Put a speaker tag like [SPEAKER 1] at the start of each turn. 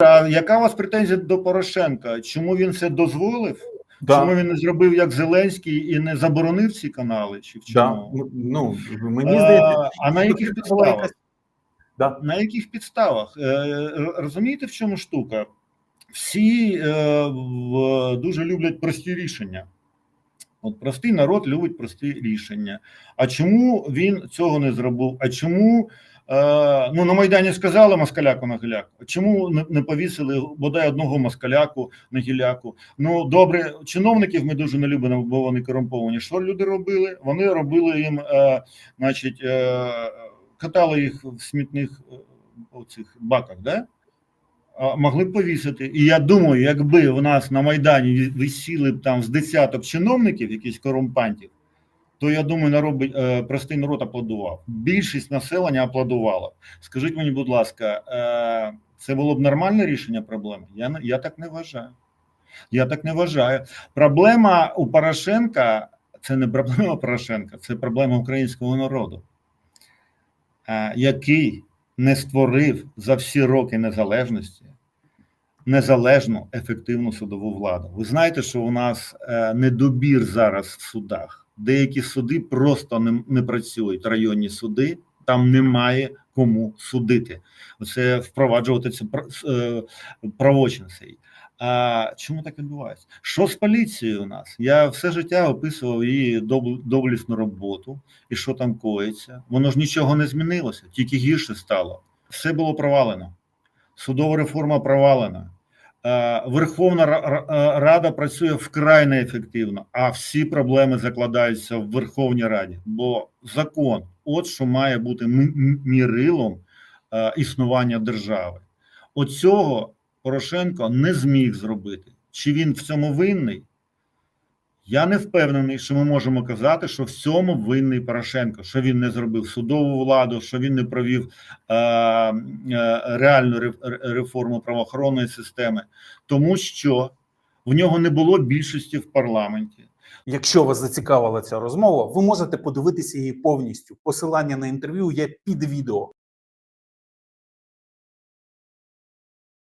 [SPEAKER 1] А яка у вас претензія до Порошенка? Чому він це дозволив?
[SPEAKER 2] Да.
[SPEAKER 1] Чому він не зробив як Зеленський і не заборонив ці канали? Чи в
[SPEAKER 2] Да.
[SPEAKER 1] чому?
[SPEAKER 2] Ну, мені здається,
[SPEAKER 1] а, на яких підставах?
[SPEAKER 2] Да.
[SPEAKER 1] На яких підставах? Е, розумієте, в чому штука? Всі е, дуже люблять прості рішення. От простий народ любить прості рішення. А чому він цього не зробив? А чому ну на Майдані сказали москаляку на гіляку? Чому не, повісили бодай одного москаляку на гіляку? Ну добре, чиновників ми дуже не любимо, бо вони корумповані. Що люди робили? Вони робили їм, е, значить, е, катали їх в смітних е, оцих баках, да? Могли б повісити. І я думаю, якби в нас на Майдані висіли б там з десяток чиновників, якісь корумпантів, то я думаю, народ, е, простий народ аплодував. Більшість населення аплодувала. Скажіть мені, будь ласка, е, це було б нормальне рішення проблеми? Я, я так не вважаю. Я так не вважаю. Проблема у Порошенка це не проблема Порошенка, це проблема українського народу, е, який не створив за всі роки незалежності незалежну ефективну судову владу. Ви знаєте, що у нас недобір зараз в судах. Деякі суди просто не, не працюють. Районні суди там немає кому судити. Оце впроваджувати це е, правочин цей. А чому так відбувається? Що з поліцією у нас? Я все життя описував її доблісну роботу і що там коїться. Воно ж нічого не змінилося, тільки гірше стало. Все було провалено. Судова реформа провалена. Е, Верховна е, Рада працює вкрай неефективно, а всі проблеми закладаються в Верховній Раді. Бо закон, от що має бути мірилом е, існування держави. Оцього Порошенко не зміг зробити. Чи він в цьому винний? Я не впевнений, що ми можемо казати, що в цьому винний Порошенко, що він не зробив судову владу, що він не провів е, е, реальну ре- реформу правоохоронної системи, тому що в нього не було більшості в парламенті.
[SPEAKER 2] Якщо вас зацікавила ця розмова, ви можете подивитися її повністю. Посилання на інтерв'ю є під відео.